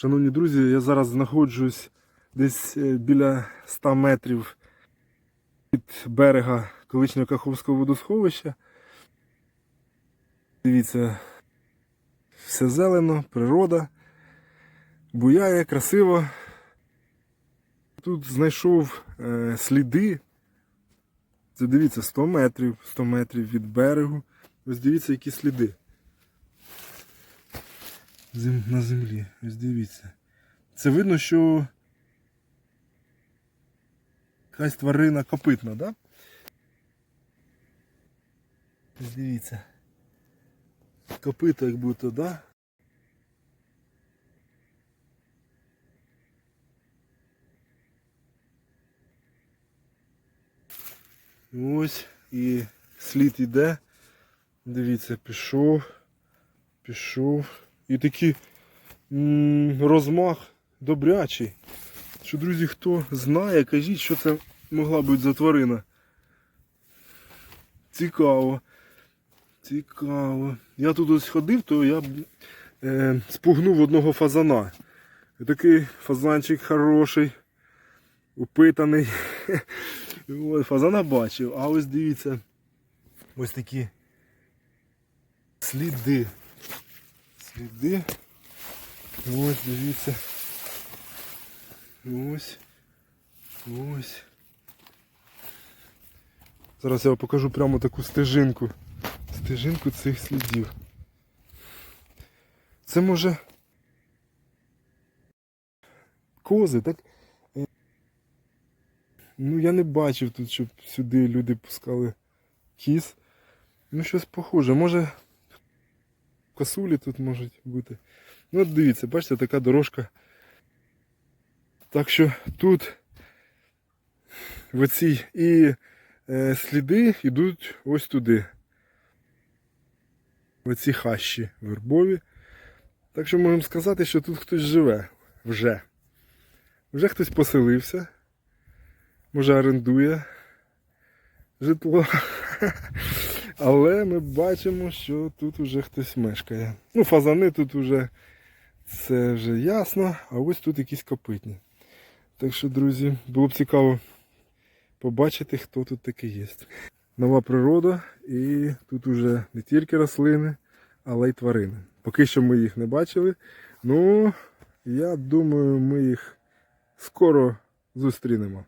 Шановні друзі, я зараз знаходжусь десь е, біля 100 метрів від берега колишнього Каховського водосховища. Дивіться, все зелено, природа, буяє, красиво. Тут знайшов е, сліди. Це дивіться, 100 метрів, 100 метрів від берегу. Ось дивіться, які сліди. На землі. Ось дивіться. Це видно, що якась тварина копитна, да? Ось дивіться. Копито як будто, да? Ось і слід іде. Дивіться, пішов, пішов. І такий розмах добрячий. Що, друзі, хто знає, кажіть, що це могла бути за тварина. Цікаво. Цікаво. Я тут ось ходив, то я е, спугнув одного фазана. Такий фазанчик хороший, упитаний. Фазана бачив, а ось дивіться, ось такі сліди. Сліди. Ось, дивіться. Ось. Ось. Зараз я вам покажу прямо таку стежинку. Стежинку цих слідів. Це може кози, так? Е, Ну, я не бачив тут, щоб сюди люди пускали кіз. Ну, щось похоже. Може косулі тут можуть бути. Ну, от дивіться, бачите, така дорожка. Так що тут в оцій і е, сліди йдуть ось туди. В оці хащі вербові. Так що можемо сказати, що тут хтось живе вже. Вже хтось поселився. Може орендує житло. Але ми бачимо, що тут вже хтось мешкає. Ну, фазани тут вже це вже ясно, а ось тут якісь копитні. Так що, друзі, було б цікаво побачити, хто тут такий є. Нова природа, і тут вже не тільки рослини, але й тварини. Поки що ми їх не бачили. Ну, я думаю, ми їх скоро зустрінемо.